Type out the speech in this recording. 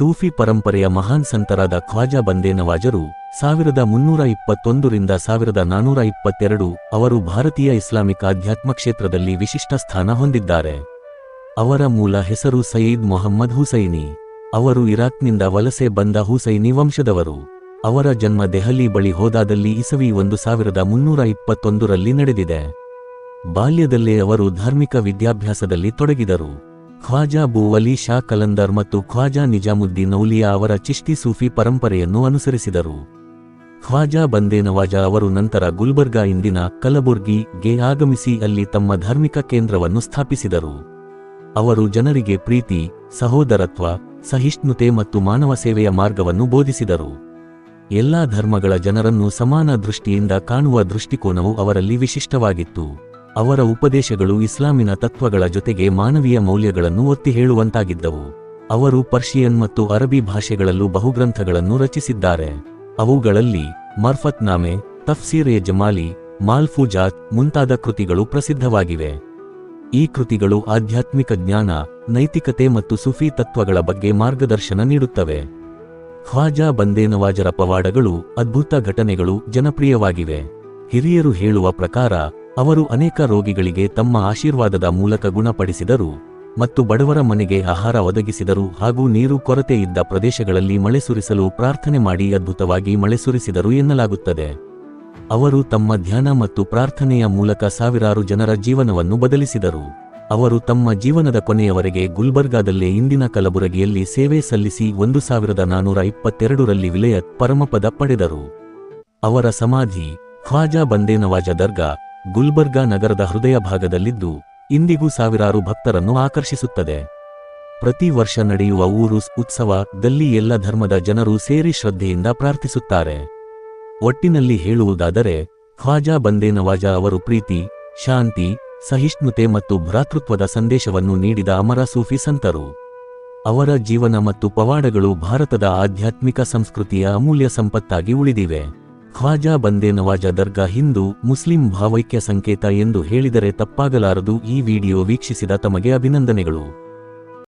ಸೂಫಿ ಪರಂಪರೆಯ ಮಹಾನ್ ಸಂತರಾದ ಖ್ವಾಜಾ ಬಂದೇನವಾಜರು ಸಾವಿರದ ಮುನ್ನೂರ ಇಪ್ಪತ್ತೊಂದರಿಂದ ಸಾವಿರದ ನಾನೂರ ಇಪ್ಪತ್ತೆರಡು ಅವರು ಭಾರತೀಯ ಇಸ್ಲಾಮಿಕ್ ಆಧ್ಯಾತ್ಮ ಕ್ಷೇತ್ರದಲ್ಲಿ ವಿಶಿಷ್ಟ ಸ್ಥಾನ ಹೊಂದಿದ್ದಾರೆ. ಅವರ ಮೂಲ ಹೆಸರು ಸಯೀದ್ ಮೊಹಮ್ಮದ್ ಹುಸೈನಿ. ಅವರು ಇರಾಕ್ನಿಂದ ವಲಸೆ ಬಂದ ಹುಸೈನಿ ವಂಶದವರು. ಅವರ ಜನ್ಮ ದೆಹಲಿ ಬಳಿ ಹೋದಾದಲ್ಲಿ ಇಸವಿ ಒಂದು ಸಾವಿರದ ಮುನ್ನೂರ ಇಪ್ಪತ್ತೊಂದರಲ್ಲಿ ನಡೆದಿದೆ. ಬಾಲ್ಯದಲ್ಲೇ ಅವರು ಧಾರ್ಮಿಕ ವಿದ್ಯಾಭ್ಯಾಸದಲ್ಲಿ ತೊಡಗಿದರು. ಖ್ವಾಜಾ ಬೂವಲಿ ಶಾ ಕಲಂದರ್ ಮತ್ತು ಖ್ವಾಜಾ ನಿಜಾಮುದ್ದೀನ್ ಔಲಿಯಾ ಅವರ ಚಿಷ್ಟಿ ಸೂಫಿ ಪರಂಪರೆಯನ್ನು ಅನುಸರಿಸಿದರು. ಖ್ವಾಜಾ ಬಂದೇನವಾಜ ಅವರು ನಂತರ ಗುಲ್ಬರ್ಗಾ ಇಂದಿನ ಕಲಬುರ್ಗಿ ಗೆ ಆಗಮಿಸಿ ಅಲ್ಲಿ ತಮ್ಮ ಧಾರ್ಮಿಕ ಕೇಂದ್ರವನ್ನು ಸ್ಥಾಪಿಸಿದರು. ಅವರು ಜನರಿಗೆ ಪ್ರೀತಿ, ಸಹೋದರತ್ವ, ಸಹಿಷ್ಣುತೆ ಮತ್ತು ಮಾನವ ಸೇವೆಯ ಮಾರ್ಗವನ್ನು ಬೋಧಿಸಿದರು. ಎಲ್ಲಾ ಧರ್ಮಗಳ ಜನರನ್ನು ಸಮಾನ ದೃಷ್ಟಿಯಿಂದ ಕಾಣುವ ದೃಷ್ಟಿಕೋನವು ಅವರಲ್ಲಿ ವಿಶಿಷ್ಟವಾಗಿತ್ತು. ಅವರ ಉಪದೇಶಗಳು ಇಸ್ಲಾಮಿನ ತತ್ವಗಳ ಜೊತೆಗೆ ಮಾನವೀಯ ಮೌಲ್ಯಗಳನ್ನು ಒತ್ತಿ ಹೇಳುವಂತಾಗಿದ್ದವು. ಅವರು ಪರ್ಷಿಯನ್ ಮತ್ತು ಅರಬಿ ಭಾಷೆಗಳಲ್ಲೂ ಬಹುಗ್ರಂಥಗಳನ್ನು ರಚಿಸಿದ್ದಾರೆ. ಅವುಗಳಲ್ಲಿ ಮರ್ಫತ್ನಾಮೆ ತಫ್ಸೀರ್ ಎ ಜಮಾಲಿ, ಮಾಲ್ಫುಜಾತ್ ಮುಂತಾದ ಕೃತಿಗಳು ಪ್ರಸಿದ್ಧವಾಗಿವೆ. ಈ ಕೃತಿಗಳು ಆಧ್ಯಾತ್ಮಿಕ ಜ್ಞಾನ, ನೈತಿಕತೆ ಮತ್ತು ಸುಫಿ ತತ್ವಗಳ ಬಗ್ಗೆ ಮಾರ್ಗದರ್ಶನ ನೀಡುತ್ತವೆ. ಖ್ವಾಜಾ ಬಂದೇನವಾಜರ ಪವಾಡಗಳು ಅದ್ಭುತ ಘಟನೆಗಳು ಜನಪ್ರಿಯವಾಗಿವೆ. ಹಿರಿಯರು ಹೇಳುವ ಪ್ರಕಾರ ಅವರು ಅನೇಕ ರೋಗಿಗಳಿಗೆ ತಮ್ಮ ಆಶೀರ್ವಾದದ ಮೂಲಕ ಗುಣಪಡಿಸಿದರು ಮತ್ತು ಬಡವರ ಮನೆಗೆ ಆಹಾರ ಒದಗಿಸಿದರು ಹಾಗೂ ನೀರು ಕೊರತೆ ಇದ್ದ ಪ್ರದೇಶಗಳಲ್ಲಿ ಮಳೆ ಸುರಿಸಲು ಪ್ರಾರ್ಥನೆ ಮಾಡಿ ಅದ್ಭುತವಾಗಿ ಮಳೆ ಸುರಿಸಿದರು ಎನ್ನಲಾಗುತ್ತದೆ. ಅವರು ತಮ್ಮ ಧ್ಯಾನ ಮತ್ತು ಪ್ರಾರ್ಥನೆಯ ಮೂಲಕ ಸಾವಿರಾರು ಜನರ ಜೀವನವನ್ನು ಬದಲಿಸಿದರು. ಅವರು ತಮ್ಮ ಜೀವನದ ಕೊನೆಯವರೆಗೆ ಗುಲ್ಬರ್ಗಾದಲ್ಲೇ ಇಂದಿನ ಕಲಬುರಗಿಯಲ್ಲಿ ಸೇವೆ ಸಲ್ಲಿಸಿ ಒಂದು ಸಾವಿರದ ನಾನೂರ ಇಪ್ಪತ್ತೆರಡರಲ್ಲಿ ವಿಲಯತ್ ಪರಮಪದ ಪಡೆದರು. ಅವರ ಸಮಾಧಿ ಖ್ವಾಜಾ ಬಂದೇನವಾಜ ದರ್ಗಾ ಗುಲ್ಬರ್ಗಾ ನಗರದ ಹೃದಯ ಭಾಗದಲ್ಲಿದ್ದು ಇಂದಿಗೂ ಸಾವಿರಾರು ಭಕ್ತರನ್ನು ಆಕರ್ಷಿಸುತ್ತದೆ. ಪ್ರತಿ ವರ್ಷ ನಡೆಯುವ ಊರು ಉತ್ಸವ ದಲ್ಲಿ ಎಲ್ಲ ಧರ್ಮದ ಜನರು ಸೇರಿ ಶ್ರದ್ಧೆಯಿಂದ ಪ್ರಾರ್ಥಿಸುತ್ತಾರೆ. ಒಟ್ಟಿನಲ್ಲಿ ಹೇಳುವುದಾದರೆ, ಖ್ವಾಜಾ ಬಂದೇ ನವಾಜಾ ಅವರು ಪ್ರೀತಿ, ಶಾಂತಿ, ಸಹಿಷ್ಣುತೆ ಮತ್ತು ಭ್ರಾತೃತ್ವದ ಸಂದೇಶವನ್ನು ನೀಡಿದ ಅಮರ ಸೂಫಿ ಸಂತರು. ಅವರ ಜೀವನ ಮತ್ತು ಪವಾಡಗಳು ಭಾರತದ ಆಧ್ಯಾತ್ಮಿಕ ಸಂಸ್ಕೃತಿಯ ಅಮೂಲ್ಯ ಸಂಪತ್ತಾಗಿ ಉಳಿದಿವೆ. ಖ್ವಾಜಾ ಬಂದೇ ನವಾಜ ದರ್ಗಾ ಹಿಂದೂ ಮುಸ್ಲಿಂ ಭಾವೈಕ್ಯ ಸಂಕೇತ ಎಂದು ಹೇಳಿದರೆ ತಪ್ಪಾಗಲಾರದು ಈ ವಿಡಿಯೋ ವೀಕ್ಷಿಸಿದ ತಮಗೆ ಅಭಿನಂದನೆಗಳು.